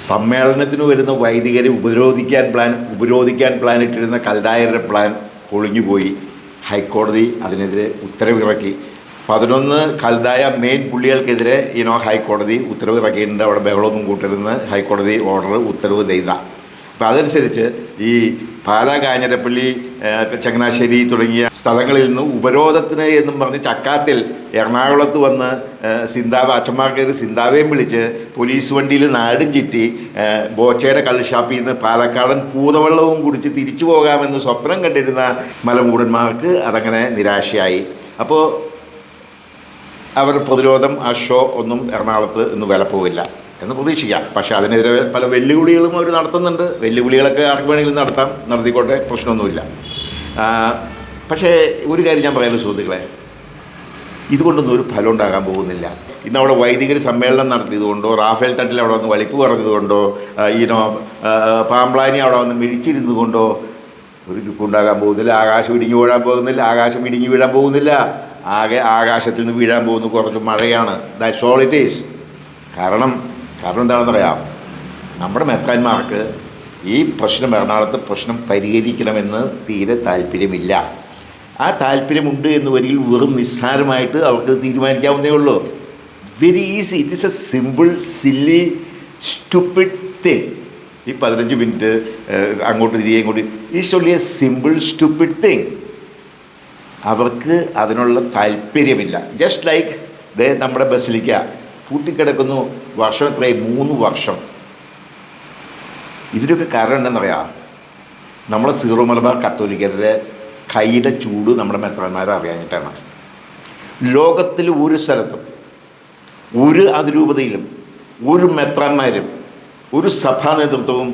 സമ്മേളനത്തിന് വരുന്ന വൈദികരെ ഉപരോധിക്കാൻ പ്ലാൻ ഉപരോധിക്കാൻ പ്ലാൻ ഇട്ടിരുന്ന കൽദായരുടെ പ്ലാൻ പൊളിഞ്ഞുപോയി. ഹൈക്കോടതി അതിനെതിരെ ഉത്തരവിറക്കി. പതിനൊന്ന് കൽതായ മെയിൻ പുള്ളികൾക്കെതിരെ ഇനോ ഹൈക്കോടതി ഉത്തരവ് ഇറക്കിയിട്ടുണ്ട് അവിടെ ബഹളമൊന്നും കൂട്ടരുന്ന് ഹൈക്കോടതി ഓർഡർ ഉത്തരവ് ചെയ്ത അപ്പം അതനുസരിച്ച് ഈ പാലാ കാഞ്ഞിരപ്പള്ളി ചങ്ങനാശ്ശേരി തുടങ്ങിയ സ്ഥലങ്ങളിൽ നിന്ന് ഉപരോധത്തിന് എന്നും പറഞ്ഞ് ചക്കാത്തിൽ എറണാകുളത്ത് വന്ന് സിന്താവ് അച്ഛന്മാർ കയറി സിന്താവേയും വിളിച്ച് പോലീസ് വണ്ടിയിൽ നാടും ചുറ്റി ബോച്ചയുടെ കള്ളുഷാപ്പിൽ നിന്ന് പാലക്കാടൻ പൂതവെള്ളവും കുടിച്ച് തിരിച്ചു പോകാമെന്ന് സ്വപ്നം കണ്ടിരുന്ന മലമൂടന്മാർക്ക് അതങ്ങനെ നിരാശയായി. അപ്പോൾ അവർ പ്രതിരോധം ആ ഷോ ഒന്നും എറണാകുളത്ത് ഇന്ന് വില പോവില്ല. എന്ന് പ്രതീക്ഷിക്കാം. പക്ഷേ അതിനെതിരെ പല വെല്ലുവിളികളും അവർ നടത്തുന്നുണ്ട്. വെല്ലുവിളികളൊക്കെ ആർക്ക് വേണമെങ്കിലും നടത്താം. നടത്തിക്കോട്ടെ പ്രശ്നമൊന്നുമില്ല. പക്ഷേ ഒരു കാര്യം ഞാൻ പറയാമല്ലോ സുഹൃത്തുക്കളെ. ഇതുകൊണ്ടൊന്നും ഒരു ഫലം ഉണ്ടാകാൻ പോകുന്നില്ല. ഇന്ന് അവിടെ വൈദികർ സമ്മേളനം നടത്തിയതുകൊണ്ടോ റാഫേൽ തട്ടിൽ അവിടെ വന്ന് വലിപ്പ് പറഞ്ഞതുകൊണ്ടോ ഈനോ പാമ്പ്ലാനി അവിടെ വന്ന് മിഴിച്ചിരുന്നത് കൊണ്ടോ ഒരു ചുക്കുണ്ടാകാൻ പോകുന്നില്ല. ആകാശം ഇടിഞ്ഞു വീഴാൻ പോകുന്നില്ല. ആകാശം ഇടിഞ്ഞു വീഴാൻ പോകുന്നില്ല. ആകെ ആകാശത്തിൽ നിന്ന് വീഴാൻ പോകുന്ന കുറച്ച് മഴയാണ്. ദാറ്റ്സ് ഓൾ ഇറ്റ് ഈസ് കാരണം കാരണം എന്താണെന്ന് പറയാം നമ്മുടെ മെത്രാന്മാർക്ക് ഈ പ്രശ്നം എറണാകുളത്ത് പ്രശ്നം പരിഹരിക്കണമെന്ന് തീരെ താല്പര്യമില്ല. ആ താല്പര്യമുണ്ട് എന്ന് വരികിൽ വെറും നിസ്സാരമായിട്ട് അവർക്ക് തീരുമാനിക്കാവുന്നേ ഉള്ളൂ. Very easy it is a simple silly stupid thing ഈ പതിനഞ്ച് മിനിറ്റ് അങ്ങോട്ട് തിരികെ ഇങ്ങോട്ട്. Is only a simple stupid thing അവർക്ക് അതിനുള്ള താല്പര്യമില്ല. ജസ്റ്റ് ലൈക്ക് ദേ നമ്മുടെ ബസ്സിലിക്ക പൂട്ടിക്കിടക്കുന്നു വർഷം എത്രയായി? മൂന്ന് വർഷം. ഇതിനൊക്കെ കാരണം എന്തെന്നറിയാം നമ്മളെ സീറോ മലബാർ കത്തോലിക്കരുടെ കൈയുടെ ചൂട് നമ്മുടെ മെത്രന്മാരെ അറിയാഞ്ഞിട്ടാണ്. ലോകത്തിൽ ഒരു സ്ഥലത്തും ഒരു അതിരൂപതയിലും ഒരു മെത്രാന്മാരും ഒരു സഭാ നേതൃത്വവും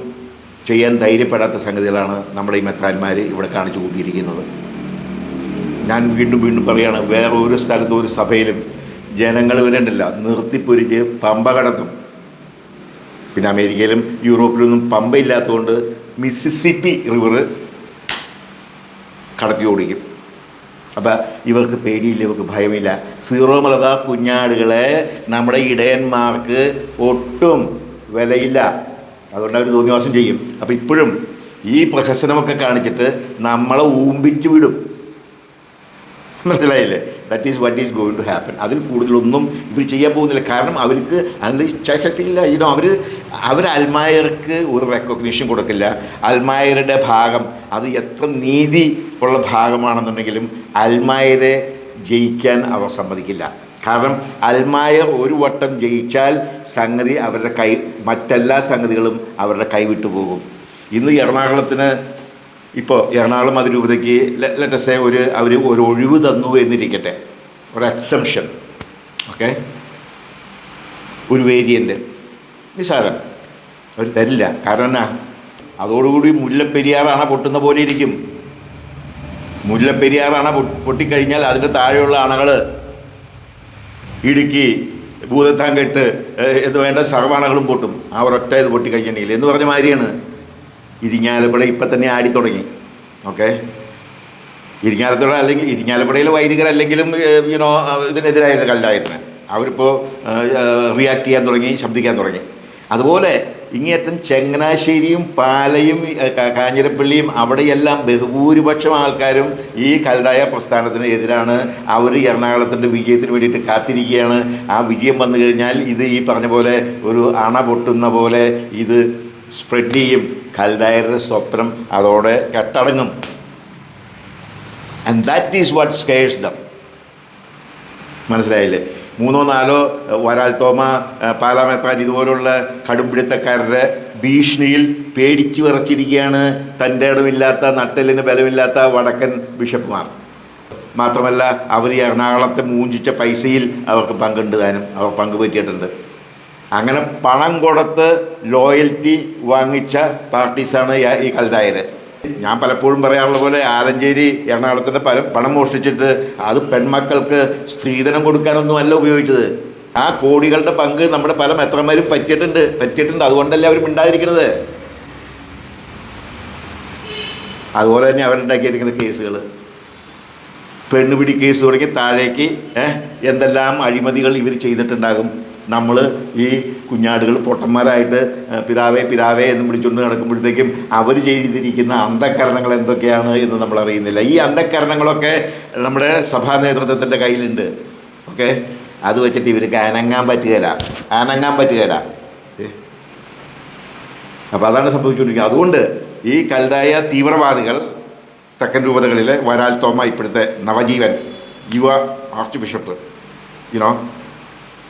ചെയ്യാൻ ധൈര്യപ്പെടാത്ത സംഗതികളാണ് നമ്മുടെ ഈ മെത്രാന്മാർ ഇവിടെ കാണിച്ചു കൂട്ടിയിരിക്കുന്നത്. ഞാൻ വീണ്ടും വീണ്ടും പറയുകയാണ് വേറെ ഒരു സ്ഥലത്തും ഒരു സഭയിലും ജനങ്ങൾ വരേണ്ടല്ല നിർത്തിപ്പൊരിച്ച് പമ്പ കടത്തും. പിന്നെ അമേരിക്കയിലും യൂറോപ്പിലൊന്നും പമ്പ ഇല്ലാത്തതുകൊണ്ട് മിസിസിപ്പി റിവർ കടത്തി ഓടിക്കും. അപ്പം ഇവർക്ക് പേടിയില്ല ഇവർക്ക് ഭയമില്ല. സീറോ മലബാർ കുഞ്ഞാടുകളെ നമ്മുടെ ഇടയന്മാർക്ക് ഒട്ടും വിലയില്ല. അതുകൊണ്ട് അവർ തോന്നിവാസം ചെയ്യും. അപ്പം ഇപ്പോഴും ഈ പ്രഹസനമൊക്കെ കാണിച്ചിട്ട് നമ്മളെ ഊമ്പിച്ചു വിടും. മനസ്സിലായില്ലേ? That is what is going to happen അതിൽ കൂടുതലൊന്നും ഇവർ ചെയ്യാൻ പോകുന്നില്ല. കാരണം അവർക്ക് അതിന്റെ ഇച്ഛാശക്തിയില്ല ഇനോ അവർ അവർ അൽമായർക്ക് ഒരു റെക്കഗ്നീഷൻ കൊടുക്കില്ല. അൽമായരുടെ ഭാഗം അത് എത്ര നീതി ഉള്ള ഭാഗമാണെന്നുണ്ടെങ്കിലും അൽമായരെ ജയിക്കാൻ അവർ സമ്മതിക്കില്ല. കാരണം അൽമായർ ഒരു വട്ടം ജയിച്ചാൽ സംഗതി അവരുടെ കൈ മറ്റെല്ലാ സംഗതികളും അവരുടെ കൈവിട്ടു പോകും. ഇന്ന് എറണാകുളത്തിന് ഇപ്പോൾ എറണാകുളം അതിരൂപതയ്ക്ക് ലെറ്റസെ ഒരു അവർ ഒരു ഒഴിവ് തന്നു എന്നിരിക്കട്ടെ. ഒരു എക്സംഷൻ ഓക്കെ ഒരു വേരിയന്റ് നിസാരം അവർ തരില്ല. കാരണം എന്നാ? അതോടുകൂടി മുല്ലപ്പെരിയാറാണ് പൊട്ടുന്ന പോലെ ഇരിക്കും. മുല്ലപ്പെരിയാറാണ് പൊട്ടിക്കഴിഞ്ഞാൽ അതിന്റെ താഴെയുള്ള അണകൾ ഇടുക്കി ഭൂതത്താങ്കെട്ട് കെട്ട് എന്ന് വേണ്ട സർവണകളും പൊട്ടും. ആ ഒരൊറ്റ ഇത് പൊട്ടിക്കഴിഞ്ഞിട്ടുണ്ടെങ്കിൽ എന്ന് പറഞ്ഞ മാതിരിയാണ്. ഇരിങ്ങാലക്കുട ഇപ്പം തന്നെ ആടി തുടങ്ങി. ഓക്കെ? ഇരിഞ്ഞാലപ്പുഴ അല്ലെങ്കിൽ ഇരിങ്ങാലക്കുടയിലെ വൈദികരല്ലെങ്കിലും യുനോ ഇതിനെതിരായിരുന്നു കല്ലായത്തിന് അവരിപ്പോൾ റിയാക്ട് ചെയ്യാൻ തുടങ്ങി ശബ്ദിക്കാൻ തുടങ്ങി. അതുപോലെ ഇങ്ങേറ്റം ചങ്ങനാശ്ശേരിയും പാലയും കാഞ്ഞിരപ്പള്ളിയും അവിടെയെല്ലാം ബഹുഭൂരിപക്ഷം ആൾക്കാരും ഈ കലതായ പ്രസ്ഥാനത്തിന് എതിരാണ്. അവർ എറണാകുളത്തിന്റെ വിജയത്തിന് വേണ്ടിയിട്ട് കാത്തിരിക്കുകയാണ്. ആ വിജയം വന്നു കഴിഞ്ഞാൽ ഇത് ഈ പറഞ്ഞ പോലെ ഒരു അണ പൊട്ടുന്ന പോലെ ഇത് സ്പ്രെഡ് ചെയ്യും. കൽദായരുടെ സ്വപ്നം അതോടെ കെട്ടടങ്ങും. And that is what scares them മനസ്സിലായില്ലേ? മൂന്നോ നാലോ വരാൽ തോമ പാലാമെത്താൻ ഇതുപോലുള്ള കടുംപിടുത്തക്കാരുടെ ഭീഷണിയിൽ പേടിച്ചു വിറച്ചിരിക്കുകയാണ്. തന്റെ ഇടമില്ലാത്ത നട്ടലിന് ബലമില്ലാത്ത വടക്കൻ ബിഷപ്പുമാർ. മാത്രമല്ല അവർ എറണാകുളത്തെ മൂഞ്ചിച്ച പൈസയിൽ അവർക്ക് പങ്കുണ്ട് താനും അവർ പങ്ക് പറ്റിയിട്ടുണ്ട്. അങ്ങനെ പണം കൊടുത്ത് ലോയൽറ്റി വാങ്ങിച്ച പാർട്ടീസാണ് ഈ- കൽതായർ ഞാൻ പലപ്പോഴും പറയാറുള്ള പോലെ ആലഞ്ചേരി എറണാകുളത്തിന്റെ പല പണം മോഷ്ടിച്ചിട്ട് അത് പെൺമക്കൾക്ക് സ്ത്രീധനം കൊടുക്കാനൊന്നും അല്ല ഉപയോഗിച്ചത്. ആ കോടികളുടെ പങ്ക് നമ്മുടെ പല മെത്രന്മാരും പറ്റിയിട്ടുണ്ട്. പറ്റിയിട്ടുണ്ട്. അതുകൊണ്ടല്ലേ അവർ മിണ്ടാതിരിക്കുന്നത്? അതുപോലെ തന്നെ അവരുണ്ടാക്കിയിരിക്കുന്ന കേസുകൾ പെണ്ണുപിടി കേസ് തുടങ്ങി താഴേക്ക് എന്തെല്ലാം അഴിമതികൾ ഇവർ ചെയ്തിട്ടുണ്ടാകും? നമ്മൾ ഈ കുഞ്ഞാടുകൾ പൊട്ടന്മാരായിട്ട് പിതാവേ പിതാവേ എന്ന് വിളിച്ചുകൊണ്ട് നടക്കുമ്പോഴത്തേക്കും അവർ ചെയ്തിരിക്കുന്ന അന്ധക്കരണങ്ങൾ എന്തൊക്കെയാണ് എന്ന് നമ്മൾ അറിയുന്നില്ല. ഈ അന്ധക്കരണങ്ങളൊക്കെ നമ്മുടെ സഭാ നേതൃത്വത്തിന്റെ കയ്യിലുണ്ട്. ഓക്കെ? അത് വെച്ചിട്ട് ഇവർക്ക് അനങ്ങാൻ പറ്റുകയില്ല അനങ്ങാൻ പറ്റുകയില്ല? അപ്പോൾ അതാണ് സംഭവിച്ചുകൊണ്ടിരിക്കുന്നത്. അതുകൊണ്ട് ഈ കൽതായ തീവ്രവാദികൾ തെക്കൻ രൂപതകളിലെ വരാൽ തോമ ഇപ്പോഴത്തെ നവജീവൻ യുവ ആർച്ച് ബിഷപ്പ് യുനോ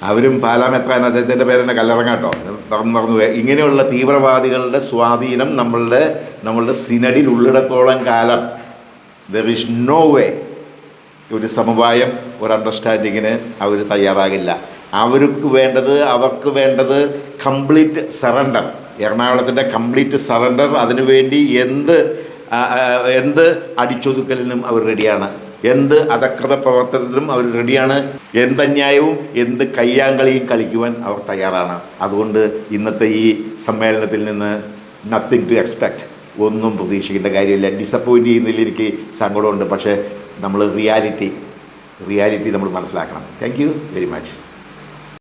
അവരും പാലാമെത്താൻ അദ്ദേഹത്തിന്റെ പേരെന്നെ കല്ലറങ്ങാട്ടോ. പറഞ്ഞു പറഞ്ഞു ഇങ്ങനെയുള്ള തീവ്രവാദികളുടെ സ്വാധീനം നമ്മളുടെ നമ്മളുടെ സിനഡിൽ ഉള്ളിടത്തോളം കാലം. ദർ ഇസ് നോ വേ ഒരു സമവായം ഒരു അണ്ടർസ്റ്റാൻഡിങ്ങിന് അവർ തയ്യാറാകില്ല. അവർക്ക് വേണ്ടത് അവർക്ക് വേണ്ടത് കംപ്ലീറ്റ് സറണ്ടർ എറണാകുളത്തിന്റെ കംപ്ലീറ്റ് സറണ്ടർ അതിനുവേണ്ടി എന്ത് എന്ത് അടിച്ചൊതുക്കലിനും അവർ റെഡിയാണ് എന്ത് അധകൃത പ്രവർത്തനത്തിനും അവർ റെഡിയാണ് എന്തന്യായവും എന്ത് കയ്യാങ്കളിയും കളിക്കുവാൻ അവർ തയ്യാറാണ്. അതുകൊണ്ട് ഇന്നത്തെ ഈ സമ്മേളനത്തിൽ നിന്ന് നത്തിങ് ടു എക്സ്പെക്റ്റ് ഒന്നും പ്രതീക്ഷിക്കേണ്ട കാര്യമില്ല. ഡിസപ്പോയിന്റ് ചെയ്യുന്നതിൽ എനിക്ക് സങ്കടമുണ്ട്. പക്ഷേ നമ്മൾ റിയാലിറ്റി റിയാലിറ്റി നമ്മൾ മനസ്സിലാക്കണം. Thank you very much